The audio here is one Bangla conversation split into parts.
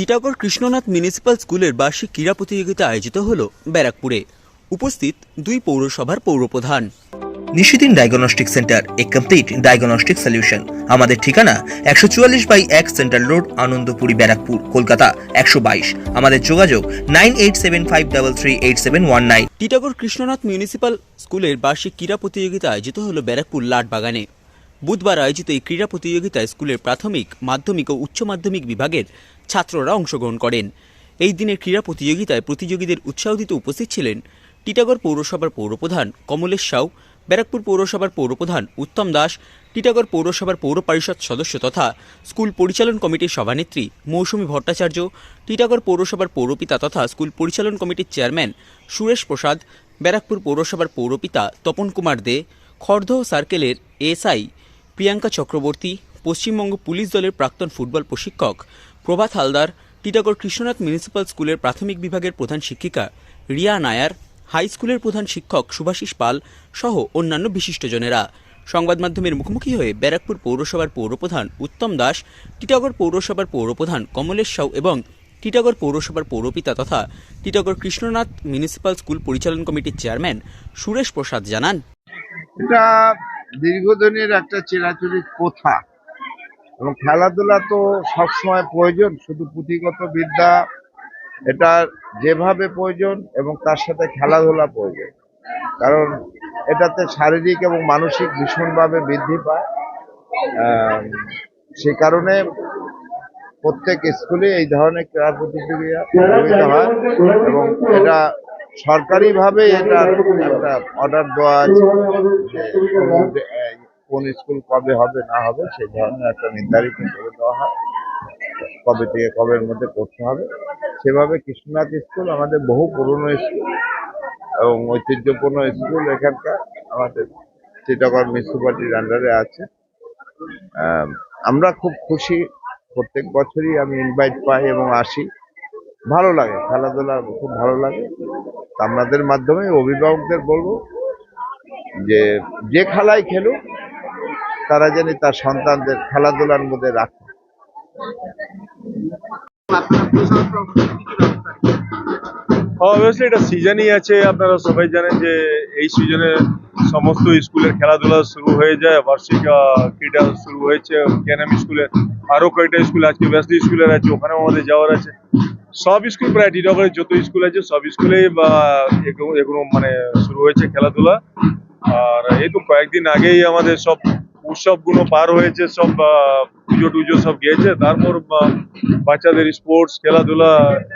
টিটাগড় কৃষ্ণনাথ মিউনিসিপ্যাল স্কুলের বার্ষিক ক্রীড়া প্রতিযোগিতা আয়োজিত হল ব্যারাকপুরে। উপস্থিত দুই পৌরসভার পৌরপ্রধান। নিশিদিন ডায়াগনস্টিক সেন্টার এ কমপ্লিট ডায়াগনস্টিক সলিউশন। আমাদের ঠিকানা একশো চুয়াল্লিশ বাই এক সেন্ট্রাল রোড আনন্দপুরি ব্যারাকপুর কলকাতা একশো বাইশ। আমাদের যোগাযোগ nine eight seven five double three eight seven one nine. Titagarh Krishnanath municipal স্কুলের বার্ষিক ক্রীড়া প্রতিযোগিতা আয়োজিত হল ব্যারাকপুর লাটবাগানে। বুধবার আয়োজিত এই ক্রীড়া প্রতিযোগিতায় স্কুলের প্রাথমিক, মাধ্যমিক ও উচ্চ মাধ্যমিক বিভাগের ছাত্ররা অংশগ্রহণ করেন। এই দিনের ক্রীড়া প্রতিযোগিতায় প্রতিযোগীদের উৎসাহ দিতে উপস্থিত ছিলেন টিটাগড় পৌরসভার পৌরপ্রধান কমলেশ সাউ, ব্যারাকপুর পৌরসভার পৌরপ্রধান উত্তম দাস, টিটাগড় পৌরসভার পৌর পরিষদ সদস্য তথা স্কুল পরিচালন কমিটির সভানেত্রী মৌসুমী ভট্টাচার্য, টিটাগড় পৌরসভার পৌরপিতা তথা স্কুল পরিচালন কমিটির চেয়ারম্যান সুরেশ প্রসাদ, ব্যারাকপুর পৌরসভার পৌরপিতা তপন কুমার দে, খর্ধ সার্কেলের এসআই প্রিয়াঙ্কা চক্রবর্তী, পশ্চিমবঙ্গ পুলিশ দলের প্রাক্তন ফুটবল প্রশিক্ষক, প্রভাত হালদার, টিটাগড় কৃষ্ণনাথ মিউনিসিপ্যাল স্কুলের প্রাথমিক বিভাগের প্রধান শিক্ষিকা, রিয়া নায়ার, হাই স্কুলের প্রধান শিক্ষক সুভাষিস পাল সহ অন্যান্য বিশিষ্টজনেরা। সংবাদ মাধ্যমের মুখোমুখি হয়ে ব্যারাকপুর পৌরসভার পৌরপ্রধান উত্তম দাস, টিটাগড় পৌরসভার পৌরপ্রধান কমলেশ সাউ এবং টিটাগড় পৌরসভার পৌরপিতা তথা টিটাগড় কৃষ্ণনাথ মিউনিসিপ্যাল স্কুল পরিচালন কমিটির চেয়ারম্যান সুরেশ প্রসাদ জানান। এটা দীর্ঘদিনের একটা চিরাচরিত প্রথা। এবং খেলাধুলা তো সবসময় প্রয়োজন, শুধু পুঁথিগত বিদ্যা, এটা যেভাবে প্রয়োজন এবং তার সাথে খেলাধুলা প্রয়োজন। কারণ এটাতে শারীরিক এবং মানসিক ভীষণভাবে বৃদ্ধি পায়। সে কারণে প্রত্যেক স্কুলে এই ধরনের ক্রীড়া প্রতিযোগিতা হয় এবং এটা সরকারিভাবে এটা একটা অর্ডার দেওয়া আছে। কোন স্কুল কবে হবে না হবে সেই ধরনের একটা নির্ধারিত করে দেওয়া হয়। কবে থেকে কবের মধ্যে করতে হবে। সেভাবে কৃষ্ণনাথ স্কুল আমাদের বহু পুরনো স্কুল এবং ঐতিহ্যপূর্ণ স্কুল এখানকার আমাদের চিটাগড় মিউনিসিপালিটির আন্ডারে আছে। আম, আমরা খুব খুশি। প্রত্যেক বছরই আমি ইনভাইট পাই এবং আসি। ভালো লাগে খেলাধুলা খুব ভালো লাগে। আপনাদের মাধ্যমে অভিভাবকদের বলব যে যে খেলায় খেলুক, তারা যেন তার সন্তানদের খেলাধুলার মধ্যে রাখে। অবভিয়াসলি এটা সিজনই আছে, আপনারা সবাই জানেন যে, এই সিজনে সমস্ত স্কুলের খেলাধুলা শুরু হয়ে যায়, বার্ষিক ক্রীড়া শুরু হয়েছে কেনামি স্কুলে আরও কয়েকটা স্কুল আজকে ব্যাসলি স্কুলের আছে, ওখানেও আমাদের যাওয়ার আছে। সব স্কুল প্রায় টিটাগড়ের যত স্কুল আছে, সব স্কুলেই বা, এগুলো মানে শুরু হয়েছে খেলাধুলা। আর এই তো কয়েকদিন আগেই আমাদের সব উৎসবগুলো পার হয়েছে, সব পুজো টুজো সব গিয়েছে। তারপর বাচ্চাদের স্পোর্টস খেলাধুলা,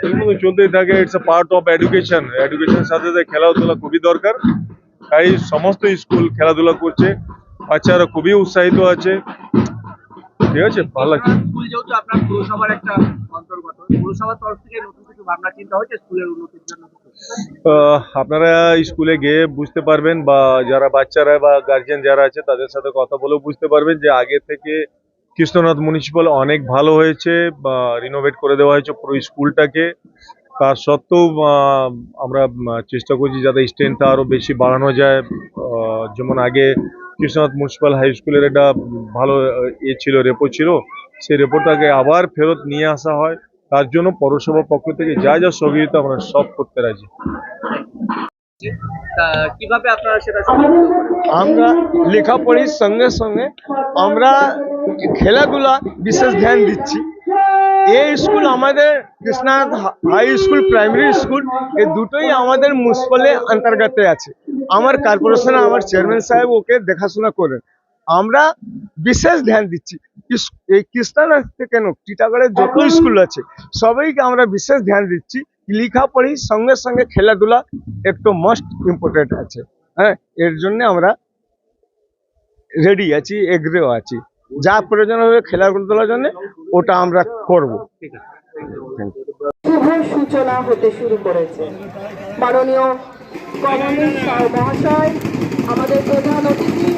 এগুলো চলতেই থাকে। It's a part of education এডুকেশনের সাথে সাথে খেলাধুলা খুবই দরকার। তাই সমস্ত স্কুল খেলাধুলা করছে। বাচ্চারা খুবই উৎসাহিত আছে। ঠিক আছে? ভালো লাগছে। স্কুল যেহেতু আপনার পুরসভার একটা অন্তর্গত। আপনারা স্কুলে গিয়ে বুঝতে পারবেন বা যারা বাচ্চারা বা গার্জিয়ান যারা আছে, তাদের সাথে কথা বলেও বুঝতে পারবেন যে আগে থেকে কৃষ্ণনাথ মিউনিসিপাল অনেক ভালো হয়েছে রিনোভেট করে দেওয়া হয়েছে পুরো স্কুলটাকে। তা সত্ত্বেও আমরা চেষ্টা করছি যাতে স্ট্রেংথটা আরও বেশি বাড়ানো যায়। যেমন আগে কৃষ্ণনাথ মিউনিসিপাল হাই স্কুলের একটা ভালো, এ ছিল রেপো ছিল। সেই রেপোটাকে আবার ফেরত নিয়ে আসা হয়। তার জন্য পৌরসভার পক্ষ থেকে যা যা সহযোগিতা আমরা সব করতে রাজি। কীভাবে আপনারা সেটা আমরা লেখাপড়ির সঙ্গে সঙ্গে আমরা খেলাধুলা বিশেষ ধ্যান দিচ্ছি। এই স্কুল আমাদের Krishnanath high school primary school এই দুটোই আমাদের মুনিসিপালের অন্তর্গতে আছে। আমার কর্পোরেশনে আমার চেয়ারম্যান সাহেব ওকে দেখাশোনা করেন। আমরা বিশেষ ধ্যান দিচ্ছি। এই কৃষ্ণনাথ কেন? টিটাগড়ের যত স্কুল আছে, সবাইকে আমরা বিশেষ ধ্যান দিচ্ছি। লেখাপড়ির সঙ্গে সঙ্গে খেলাধুলা একটু মাস্ট ইম্পর্টেন্ট আছে। হ্যাঁ এর জন্য আমরা রেডি আছি এগ্রেও আছি। যা প্রয়োজন হবে খেলাধুলার জন্য, ওটা আমরা করব। সূচনা হতে শুরু করেছে। মাননীয় মহাশয়, আমাদের প্রধান অতিথি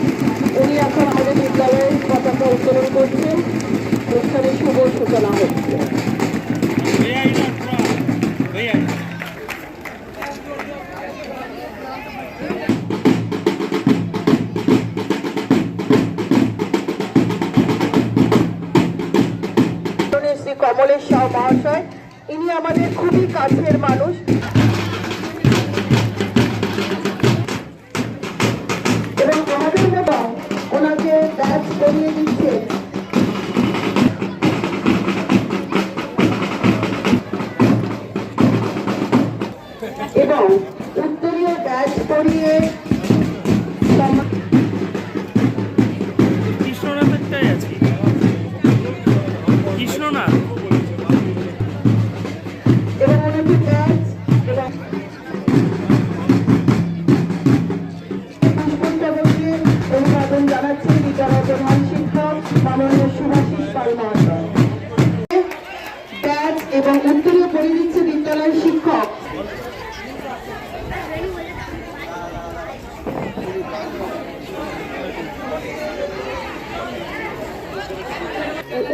উনি এখন আমাদের বিদ্যালয়ের পতাকা উত্তোলন করছেন। অনুষ্ঠানের শুভ সূচনা হচ্ছে। শ্রী কমলেশ মহাশয়, ইনি আমাদের খুবই কাছের মানুষ। এবং আমাদের ব্যাচ করিয়ে দিচ্ছে এবং উত্তরীয় ব্যাচ করিয়ে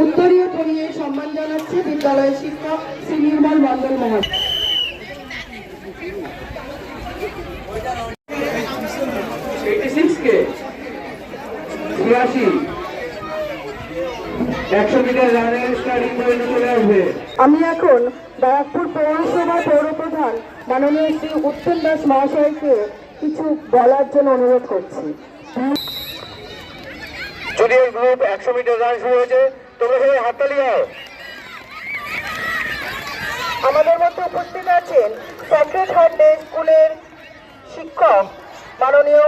উত্তরীয় পরিয়ে সম্মান জানাচ্ছে বিদ্যালয়ের শিক্ষক শ্রী নির্মল মন্ডল মহাশয় আমি এখন ব্যারাকপুর পৌরসভা পৌরপ্রধান মাননীয় শ্রী উত্তম দাস মহাশয়কে কিছু বলার জন্য অনুরোধ করছি। জুনিয়র গ্রুপ একশো মিটার রান শুরু হয়েছে। তোমরা সবাই হাততালি দাও। আমাদের মধ্যে উপস্থিত আছেন সেক্রেট হার্ট স্কুলের শিক্ষক মাননীয়